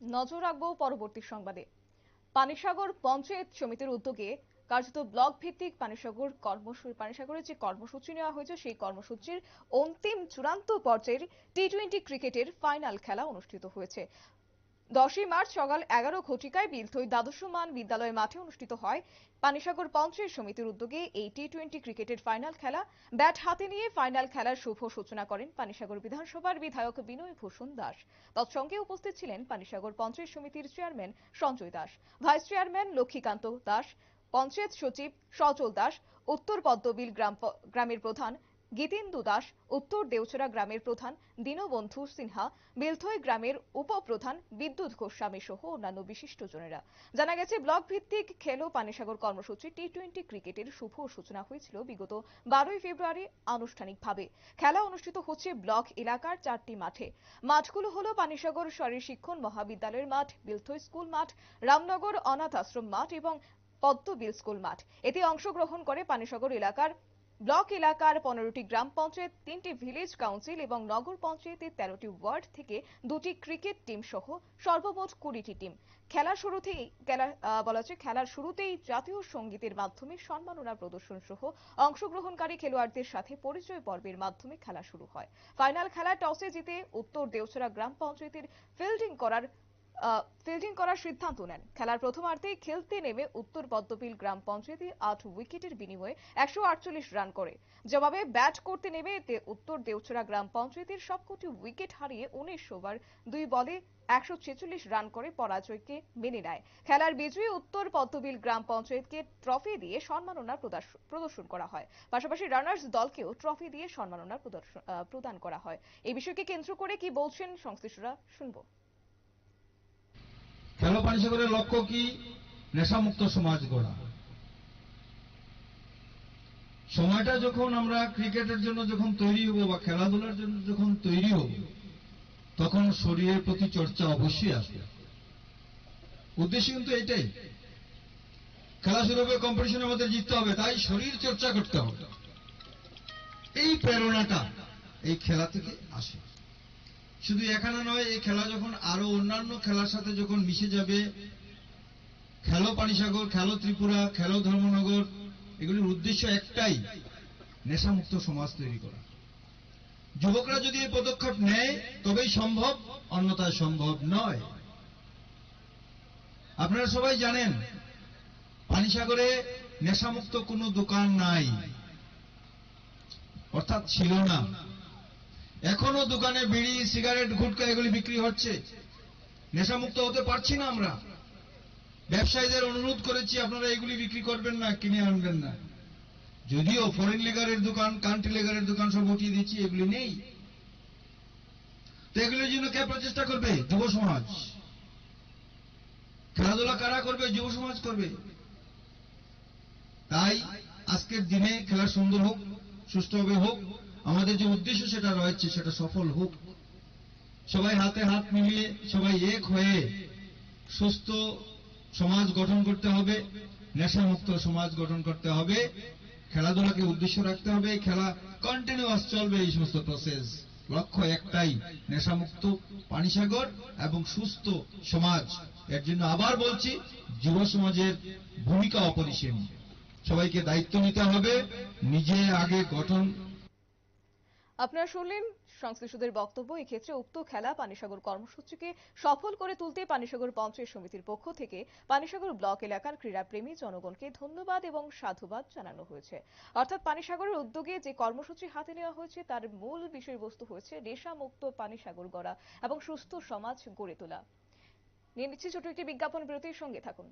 নজর রাখব পরবর্তী সংবাদে। পানিসাগর পঞ্চায়েত সমিতির উদ্যোগে কার্যত ব্লক ভিত্তিক পানিসাগর কর্মসূচি পানিসাগরের যে কর্মসূচি নেওয়া হয়েছে, সেই কর্মসূচির অন্তিম চূড়ান্ত পর্যায়ের টি টোয়েন্টি ক্রিকেটের ফাইনাল খেলা অনুষ্ঠিত হয়েছে। দশই মার্চ সকাল এগারো ঘটিকায় বিলথই দ্বাদশ মান বিদ্যালয় মাঠে অনুষ্ঠিত হয়। পানিসাগর পঞ্চায়েত সমিতির উদ্যোগে এই টি টোয়েন্টি ক্রিকেটের ফাইনাল খেলা। ব্যাট হাতে নিয়ে ফাইনাল খেলার শুভ সূচনা করেন পানিসাগর বিধানসভার বিধায়ক বিনয় ভূষণ দাস। তৎসঙ্গে উপস্থিত ছিলেন পানিসাগর পঞ্চায়েত সমিতির chairman Sanjay Das, vice chairman Lakshmikanta Das, panchayat সচিব সজল দাস, উত্তর পদ্মবিল গ্রাম গ্রামের প্রধান গীতেন্দু দাস, উত্তর দেওচরা গ্রামের প্রধান দীনবন্ধু সিনহা বেলথই গ্রামের উপপ্রধান বিদ্যুৎ গোস্বামী সহ অন্যান্য বিশিষ্টজনেরা জানা গেছে ব্লক ভিত্তিক খেলো পানিসাগর কর্মসূচি টি টোয়েন্টি ক্রিকেটের শুভ সূচনা হয়েছিল বিগত বারোই ফেব্রুয়ারি আনুষ্ঠানিকভাবে। খেলা অনুষ্ঠিত হচ্ছে ব্লক এলাকার চারটি মাঠে। মাঠগুলো হলো পানিসাগর শরীর শিক্ষণ মহাবিদ্যালয়ের মাঠ বিলথই স্কুল মাঠ, রামনগর অনাথ আশ্রম মাঠ এবং পদ্মবিল স্কুল মাঠ। এতে অংশগ্রহণ করে পানিসাগর এলাকার ব্লক এলাকার পনেরোটি গ্রাম পঞ্চায়েত, তিনটি ভিলেজ কাউন্সিল এবং নগর পঞ্চায়েতের তেরোটি ওয়ার্ড থেকে দুটি ক্রিকেট টিম সহ সর্বমোট কুড়িটি টিম। খেলার শুরুতেই বলা হচ্ছে খেলার শুরুতেই জাতীয় সঙ্গীতের মাধ্যমে সম্মাননা প্রদর্শন সহ অংশগ্রহণকারী খেলোয়াড়দের সাথে পরিচয় পর্বের মাধ্যমে খেলা শুরু হয়। ফাইনাল খেলা টসে জিতে উত্তর দেওছড়া গ্রাম পঞ্চায়েতের ফিল্ডিং করার ফিল্ডিং করার সিদ্ধান্ত নেন। খেলার প্রথমার্ধেই খেলতে নেমে উত্তর পদ্মবিল গ্রাম পঞ্চায়েতে আট উইকেটের বিনিময়ে একশো আটচল্লিশ রান করে। জবাবে ব্যাট করতে নেমে দে- উত্তর দেওচরা গ্রাম পঞ্চায়েতের সবকটি উইকেট হারিয়ে উনিশ ওভার, দুই বলে একশো ছেচল্লিশ রান করে পরাজয়কে মেনে নেয়। খেলার বিজয়ী উত্তর পদ্মবিল গ্রাম পঞ্চায়েতকে ট্রফি দিয়ে সম্মাননা প্রদর্শন করা হয়। পাশাপাশি রানার্স দলকেও ট্রফি দিয়ে সম্মাননা প্রদান করা হয়। এই বিষয়কে কেন্দ্র করে কি বলছেন সংশ্লিষ্টরা, শুনব। খেলো পানিসাগরের লক্ষ্য কি? নেশামুক্ত সমাজ গড়া। সময়টা যখন আমরা ক্রিকেটের জন্য যখন তৈরি হব বা খেলাধুলার জন্য যখন তৈরি হব, তখন শরীরের প্রতি চর্চা অবশ্যই আসবে। উদ্দেশ্য কিন্তু এটাই। খেলা শুরু হবে কম্পিটিশনে আমাদের জিততে হবে, তাই শরীর চর্চা করতে হবে। এই প্রেরণাটা এই খেলা থেকে আসে। শুধু এখানে নয়, এই খেলা যখন আরও অন্যান্য খেলার সাথে যখন মিশে যাবে, খেলো পানিসাগর, খেলো ত্রিপুরা, খেলো ধর্মনগর, এগুলির উদ্দেশ্য একটাই, নেশামুক্ত সমাজ তৈরি করা। যুবকরা যদি এই পদক্ষেপ নেয়, তবেই সম্ভব অন্যথায় সম্ভব নয়। আপনারা সবাই জানেন, পানিসাগরে নেশামুক্ত কোনো দোকান নাই, অর্থাৎ ছিল না। এখনও দোকানে বিড়ি, সিগারেট, গুটকা এগুলি বিক্রি হচ্ছে। নেশামুক্ত হতে পারছি না আমরা। ব্যবসায়ীদের অনুরোধ করেছি, আপনারা এগুলি বিক্রি করবেন না, কিনে আনবেন না। যদিও ফরেন লেগারের দোকান কান্ট্রি লেগারের দোকান সব উঠিয়ে দিচ্ছি এগুলি নেই। তো এগুলির জন্য কে প্রচেষ্টা করবে? যুব সমাজ। খেলাধুলা কারা করবে? যুব সমাজ করবে। তাই আজকের দিনে খেলা সুন্দর হোক, সুষ্ঠুভাবে হোক আমাদের যে উদ্দেশ্য সেটা রয়েছে, সেটা সফল হোক। সবাই হাতে হাত মিলিয়ে, সবাই এক হয়ে সুস্থ সমাজ গঠন করতে হবে, নেশামুক্ত সমাজ গঠন করতে হবে। খেলাধুলাকে উদ্দেশ্য রাখতে হবে খেলা কন্টিনিউয়াস চলবে এই সমস্ত প্রসেস লক্ষ্য একটাই, নেশামুক্ত পানিসাগর এবং সুস্থ সমাজ। এর জন্য আবার বলছি, যুব সমাজের ভূমিকা অপরিসীম। সবাইকে দায়িত্ব নিতে হবে, নিজে আগে গঠন আপনারা শুনলেন সংশ্লিষ্টদের বক্তব্য। এক্ষেত্রে উক্ত খেলা পানিসাগর কর্মসূচিকে সফল করে তুলতে পানিসাগর পঞ্চায়েত সমিতির পক্ষ থেকে পানিসাগর ব্লক এলাকার ক্রীড়াপ্রেমী জনগণকে ধন্যবাদ এবং সাধুবাদ জানানো হয়েছে। অর্থাৎ পানিসাগরের উদ্যোগে যে কর্মসূচি হাতে নেওয়া হয়েছে, তার মূল বিষয়বস্তু হয়েছে নেশামুক্ত পানিসাগর গড়া এবং সুস্থ সমাজ গড়ে তোলা। নিয়ে নিচ্ছি ছোট একটি বিজ্ঞাপন বিরতির সঙ্গে থাকুন।